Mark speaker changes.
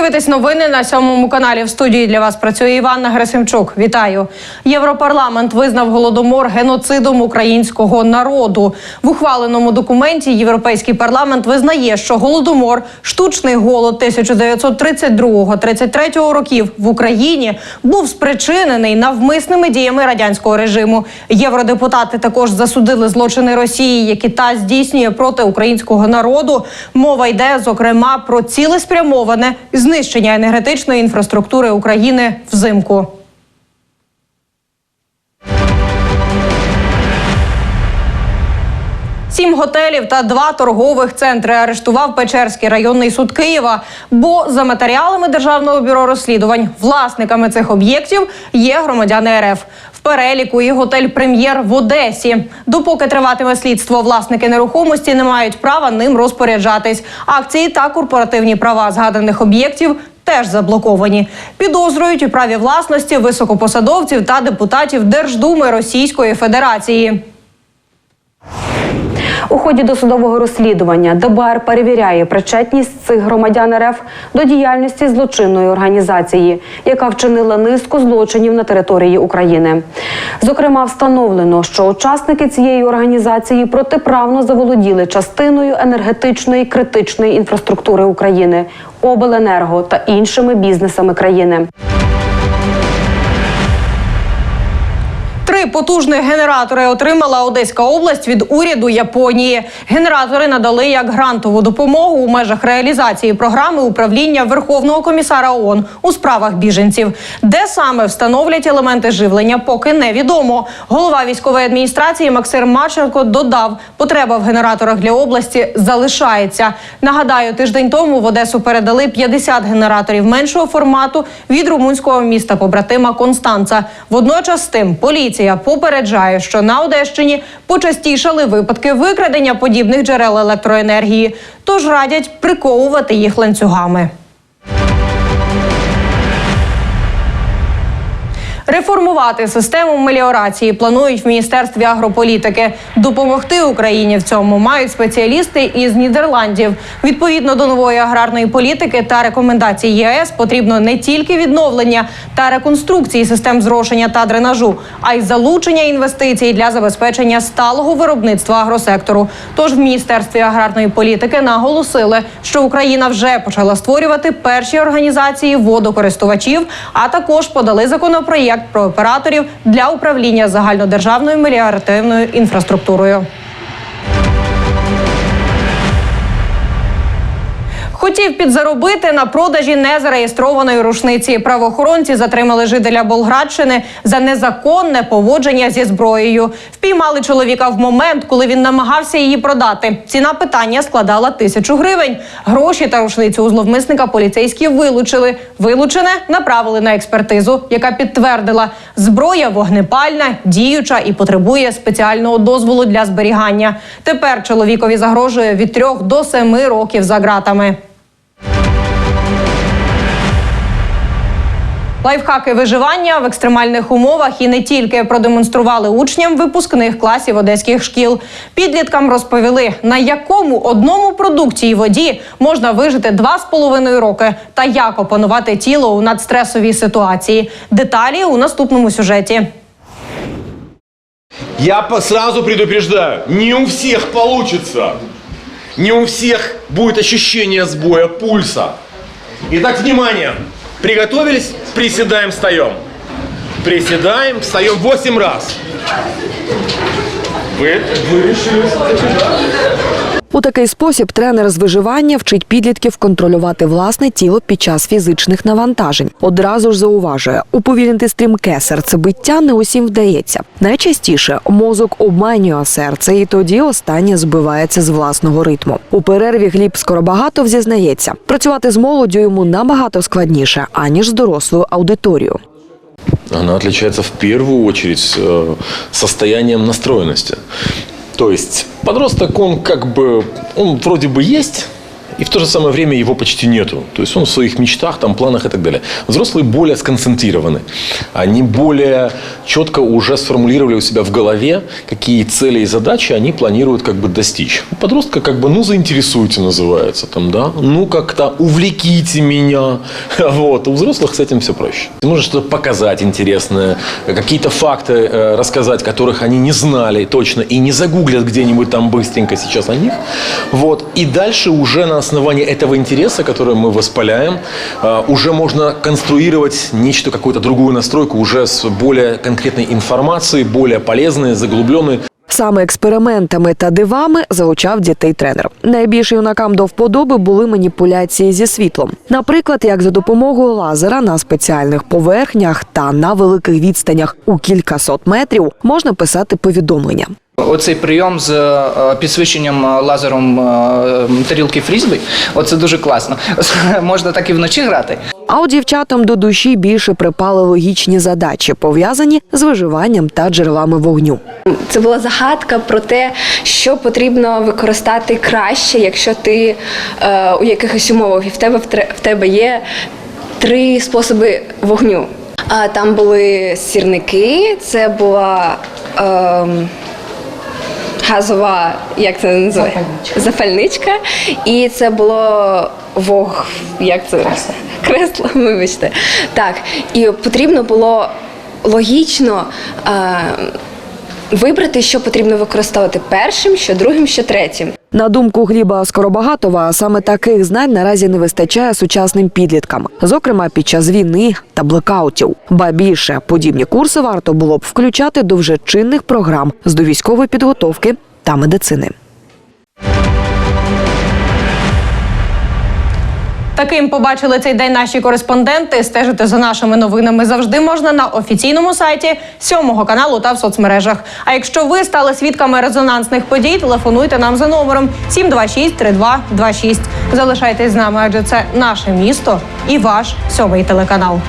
Speaker 1: Ви дивитесь новини на сьомому каналі. В студії для вас працює Іванна Герасимчук. Вітаю. Європарламент визнав голодомор геноцидом українського народу. В ухваленому документі Європейський парламент визнає, що голодомор, штучний голод 1932-33 років в Україні був спричинений навмисними діями радянського режиму. Євродепутати також засудили злочини Росії, які та здійснює проти українського народу. Мова йде зокрема про цілеспрямоване знищення енергетичної інфраструктури України взимку. Сім готелів та два торгових центри арештував Печерський районний суд Києва. Бо за матеріалами державного бюро розслідувань власниками цих об'єктів є громадяни РФ. В переліку і готель Прем'єр в Одесі. Допоки триватиме слідство, власники нерухомості не мають права ним розпоряджатись. Акції та корпоративні права згаданих об'єктів. Теж заблоковані. Підозрюють у праві власності високопосадовців та депутатів Держдуми Російської Федерації.
Speaker 2: У ході досудового розслідування ДБР перевіряє причетність цих громадян РФ до діяльності злочинної організації, яка вчинила низку злочинів на території України. Зокрема, встановлено, що учасники цієї організації протиправно заволоділи частиною енергетичної критичної інфраструктури України, обленерго та іншими бізнесами країни.
Speaker 1: Три потужних генератори отримала Одеська область від уряду Японії. Генератори надали як грантову допомогу у межах реалізації програми управління Верховного комісара ООН у справах біженців. Де саме встановлять елементи живлення, поки невідомо. Голова військової адміністрації Максим Марченко додав, потреба в генераторах для області залишається. Нагадаю, тиждень тому в Одесу передали 50 генераторів меншого формату від румунського міста побратима Констанца. Водночас з тим поліція попереджає, що на Одещині почастішали випадки викрадення подібних джерел електроенергії, тож радять приковувати їх ланцюгами. Реформувати систему меліорації планують в міністерстві агрополітики. Допомогти Україні в цьому мають спеціалісти із Нідерландів. Відповідно до нової аграрної політики та рекомендацій ЄС потрібно не тільки відновлення та реконструкції систем зрошення та дренажу, а й залучення інвестицій для забезпечення сталого виробництва агросектору. Тож в міністерстві аграрної політики наголосили, що Україна вже почала створювати перші організації водокористувачів, а також подали законопроєкт про операторів для управління загальнодержавною меліоративною інфраструктурою. Хотів підзаробити на продажі незареєстрованої рушниці. Правоохоронці затримали жителя Болградщини за незаконне поводження зі зброєю. Впіймали чоловіка в момент, коли він намагався її продати. Ціна питання складала тисячу гривень. Гроші та рушницю у зловмисника поліцейські вилучили. Вилучене направили на експертизу, яка підтвердила, зброя вогнепальна, діюча і потребує спеціального дозволу для зберігання. Тепер чоловікові загрожує від трьох до семи років за ґратами. Лайфхаки виживання в екстремальних умовах і не тільки продемонстрували учням випускних класів одеських шкіл. Підліткам розповіли, на якому одному продукті і воді можна вижити два з половиною роки та як опанувати тіло у надстресовій ситуації. Деталі у наступному сюжеті.
Speaker 3: Я сразу предупреждаю, не у всех получится. Не у всех будет ощущение сбоя пульса. Итак, внимание. Приготовились? Приседаем, встаем. Приседаем, встаем 8 раз. Вы, вы решили?
Speaker 4: У такий спосіб тренер з виживання вчить підлітків контролювати власне тіло під час фізичних навантажень. Одразу ж зауважує, уповільнити стрімке серцебиття не усім вдається. Найчастіше мозок обманює серце, і тоді останнє збивається з власного ритму. У перерві Гліб Скоробагатов зізнається, працювати з молоддю йому набагато складніше аніж з дорослою аудиторією.
Speaker 5: Она отличается в первую очередь состоянием настроенности. То есть подросток, он как бы, он вроде бы есть и в то же самое время его почти нету. То есть он в своих мечтах, там, планах и так далее. Взрослые более сконцентрированы. Они более четко уже сформулировали у себя в голове, какие цели и задачи они планируют как бы достичь. У подростка как бы, ну, заинтересуйте называется, там, да, ну, как-то увлеките меня. Вот. У взрослых с этим все проще. Можно что-то показать интересное, какие-то факты э, рассказать, которых они не знали точно и не загуглят где-нибудь там быстренько сейчас о них. Вот. И дальше уже на основании этого интереса, который мы воспаляем, э, уже можно конструировать нечто, какую-то другую настройку уже с более конкретной информацией, более полезной, заглубленной.
Speaker 4: Саме експериментами та дивами залучав дітей тренер. Найбільше юнакам до вподоби були маніпуляції зі світлом. Наприклад, як за допомогою лазера на спеціальних поверхнях та на великих відстанях у кількасот метрів можна писати повідомлення.
Speaker 6: Оцей прийом з е, підсвіченням е, лазером е, тарілки фрізбі, оце дуже класно. Можна так і вночі грати.
Speaker 4: А от дівчатам до душі більше припали логічні задачі, пов'язані з виживанням та джерелами вогню.
Speaker 7: Це була загадка про те, що потрібно використати краще, якщо ти е, у якихось умовах і в тебе в тебе є три способи вогню. А там були сірники, це була ем, газова, як це називає? Запальничка. І це було вог, як це? Кресло. вибачте. Так. І потрібно було логічно. Е, Вибрати, що потрібно використовувати першим, що другим, що третім.
Speaker 4: На думку Гліба Скоробагатова, саме таких знань наразі не вистачає сучасним підліткам, зокрема під час війни та блекаутів. Ба більше подібні курси варто було б включати до вже чинних програм з довійськової підготовки та медицини.
Speaker 1: Таким побачили цей день наші кореспонденти. Стежити за нашими новинами завжди можна на офіційному сайті сьомого каналу та в соцмережах. А якщо ви стали свідками резонансних подій, телефонуйте нам за номером 726 3226. Залишайтесь з нами, адже це наше місто і ваш сьомий телеканал.